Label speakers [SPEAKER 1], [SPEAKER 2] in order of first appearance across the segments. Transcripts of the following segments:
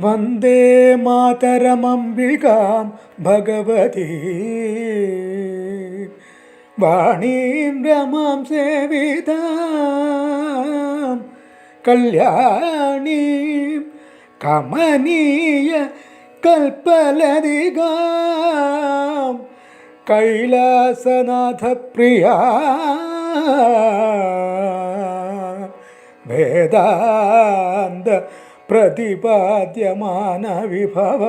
[SPEAKER 1] വന്ദേ മാതരമംബികാം ഭഗവതി. വാണീം രമാം സേവിത. കല്യാണീം കമനീയ കൽപ്പലതികാം. കൈലാസനാഥ പ്രിയ വേദാന്ത പ്രതിപാദ്യമാന വിഭവ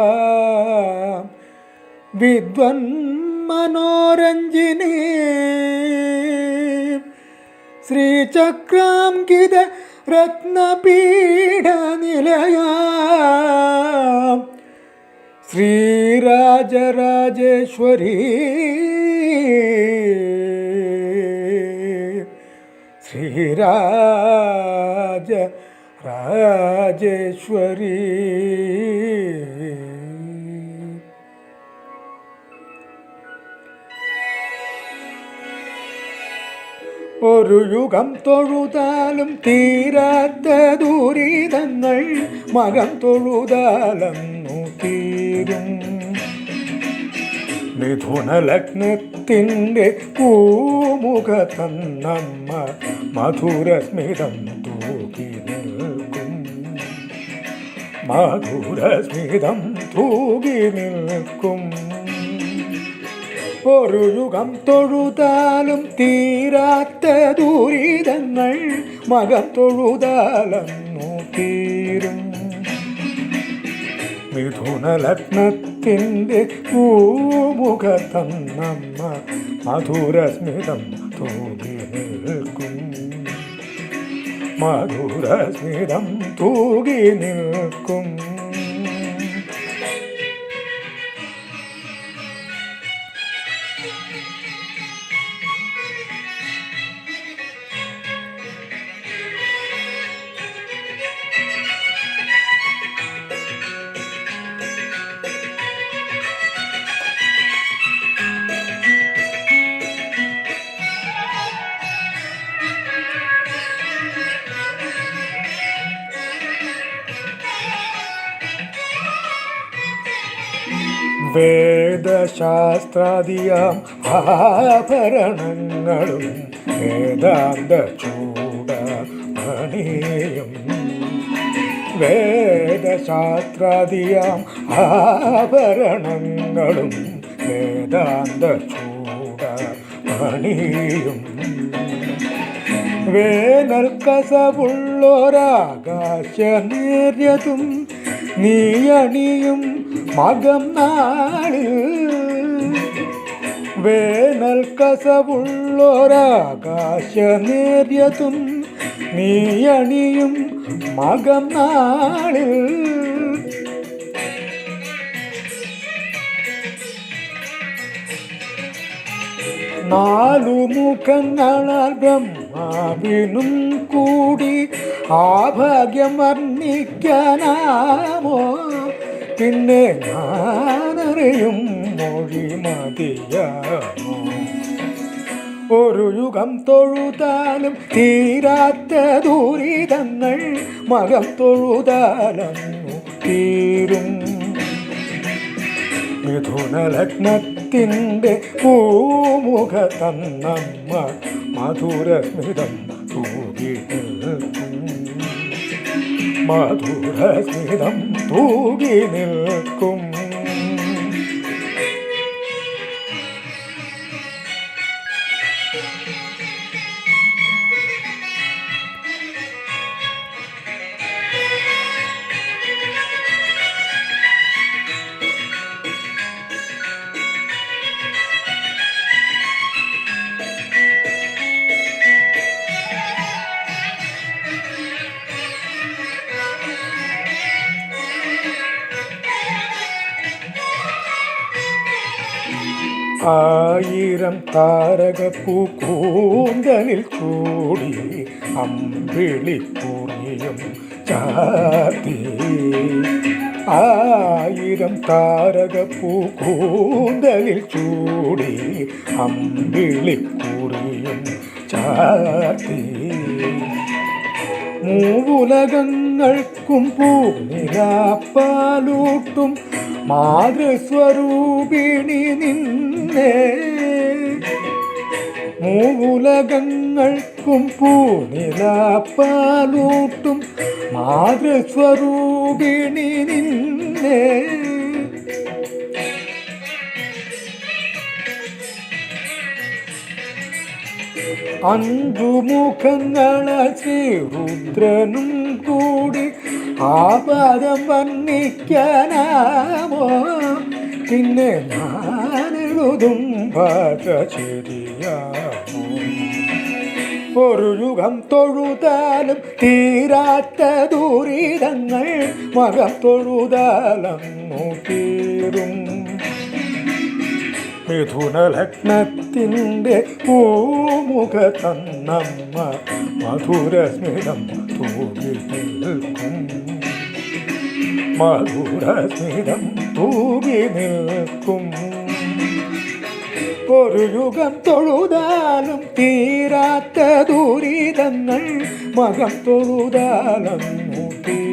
[SPEAKER 1] വിദ്വൻ മനോരഞ്ജിനി. ശ്രീചക്രാംകിത രത്നപീഠ നിലയ. ശ്രീരാജരാജേശ്വരി. ശ്രീരാജ രാജേശ്വരി. ഒരു യുഗം തൊഴുതാലും തീരാത്ത ദുരിതങ്ങൾ മകം തൊഴുതാലെന്നു തീരും മിഥുന ലഗ്നത്തിന്റെ പൂമുഖ തന്നമ്മ മധുരസ്മിതം നിൽക്കും മധുരസ്മിതം തൂകി നിൽക്കും. ഒരു യുഗം തൊഴുതാലും തീരാത്ത ദുരിതങ്ങൾ മകം തൊഴുതാലെന്നു തീരും മിഥുന ലഗ്നത്തിന്റെ പൂമുഖ തന്നമ്മ മധുരസ്മിതം മധുരസ്മിതം തൂകി നിൽക്കും. വേദശാസ്ത്രാദിയാം ആഭരണങ്ങളും വേദാന്ത ചൂട മണിയും വേദശാസ്ത്രാദിയാം ആഭരണങ്ങളും വേദാന്ത ചൂട മണിയും വേനൽ കസവുള്ളൊരാകാശ നേര്യതും നീയണിയും മകം നാളിൽ വേനൽ കസവുള്ളൊരാകാശ നേര്യതും നീയണിയും മകം നാളിൽ. നാലു മുഖങ്ങളാൽ ബ്രഹ്മാവിനും കൂടി ആ ഭാഗ്യം വർണിക്കാനാമോ? പിന്നെ ഞാനറിയും മൊഴി മതിയാമോ ഒരു യുഗം തൊഴുതാലും തീരാത്ത ദുരിതങ്ങൾ മകം തൊഴുതാലന്നു തീരും. മിഥുന ലഗ്നത്തിന്റെ പൂമുഖ തന്നമ്മ മധുരസ്മിതം തൂകി മധുരസ്മിതം തൂകി നിൽക്കും. ആയിരം താരക കൂന്തലിൽ ചൂടി അമ്പിളിപ്പൂറിയും ചാത്തി ആയിരം താരക പൂക്കൂന്തലിൽ ചൂടി അമ്പിളിപ്പൂറിയും ചാത്തി മൂവുലകങ്ങൾക്കും പൂനിലാപ്പാലൂട്ടും മാതൃസ്വരൂപിണി നിന്നെ മൂവുലകങ്ങൾക്കും പൂനിലാപ്പാലൂട്ടും മാതൃസ്വരൂപിണി നിന്നേ. അഞ്ചു ശ്രീ രുദ്രനും കൂടി ആപാദം വർണിക്കാനാമോ? പിന്നെ ഞാനെഴുതും ഭാഷ ശരിയാമോ ഒരു യുഗം തൊഴുതാലും തീരാത്ത ദുരിതങ്ങൾ മകം തൊഴുതാലും തീരും മിഥുനലഗ്നത്തിന്റെ പൂമുഖ തന്നമ്മ മധുരസ്മിതം തൂകി നിൽക്കും. മധുരസ്മിതം തൂകി നിൽക്കും. ഒരു യുഗം തൊഴുതാലും തീരാത്ത ദുരിതങ്ങൾ മകം തൊഴുതാലും തീരും